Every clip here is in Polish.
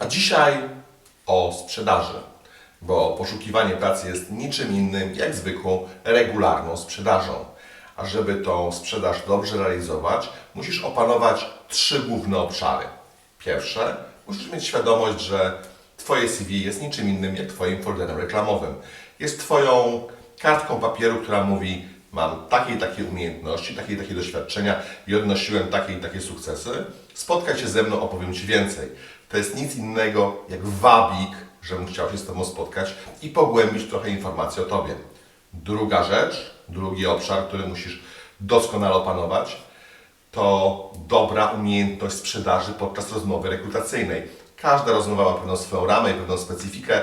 A dzisiaj o sprzedaży, bo poszukiwanie pracy jest niczym innym jak zwykłą, regularną sprzedażą. A żeby tą sprzedaż dobrze realizować, musisz opanować trzy główne obszary. Pierwsze, musisz mieć świadomość, że Twoje CV jest niczym innym jak Twoim folderem reklamowym. Jest Twoją kartką papieru, która mówi: Mam takie i takie umiejętności, takie i takie doświadczenia i odnosiłem takie i takie sukcesy. Spotkaj się ze mną, opowiem Ci więcej. To jest nic innego jak wabik, żebym chciał się z Tobą spotkać i pogłębić trochę informacji o Tobie. Druga rzecz, drugi obszar, który musisz doskonale opanować, to dobra umiejętność sprzedaży podczas rozmowy rekrutacyjnej. Każda rozmowa ma pewną swoją ramę i pewną specyfikę,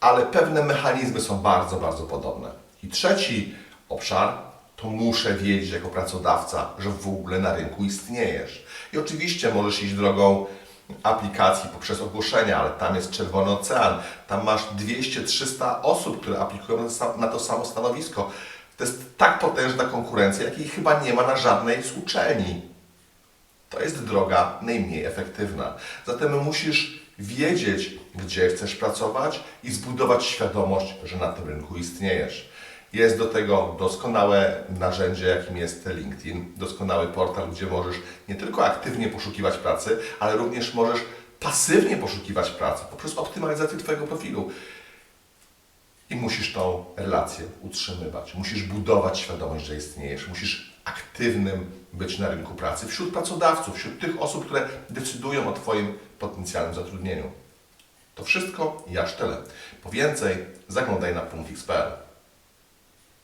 ale pewne mechanizmy są bardzo, bardzo podobne. I trzeci obszar to muszę wiedzieć jako pracodawca, że w ogóle na rynku istniejesz. I oczywiście możesz iść drogą aplikacji poprzez ogłoszenia, ale tam jest czerwony ocean, tam masz 200-300 osób, które aplikują na to samo stanowisko. To jest tak potężna konkurencja, jakiej chyba nie ma na żadnej z uczelni. To jest droga najmniej efektywna. Zatem musisz wiedzieć, gdzie chcesz pracować i zbudować świadomość, że na tym rynku istniejesz. Jest do tego doskonałe narzędzie, jakim jest LinkedIn, doskonały portal, gdzie możesz nie tylko aktywnie poszukiwać pracy, ale również możesz pasywnie poszukiwać pracy poprzez optymalizację Twojego profilu. I musisz tą relację utrzymywać. Musisz budować świadomość, że istniejesz. Musisz aktywnym być na rynku pracy wśród pracodawców, wśród tych osób, które decydują o Twoim potencjalnym zatrudnieniu. To wszystko i aż tyle. Po więcej zaglądaj na punktx.pl.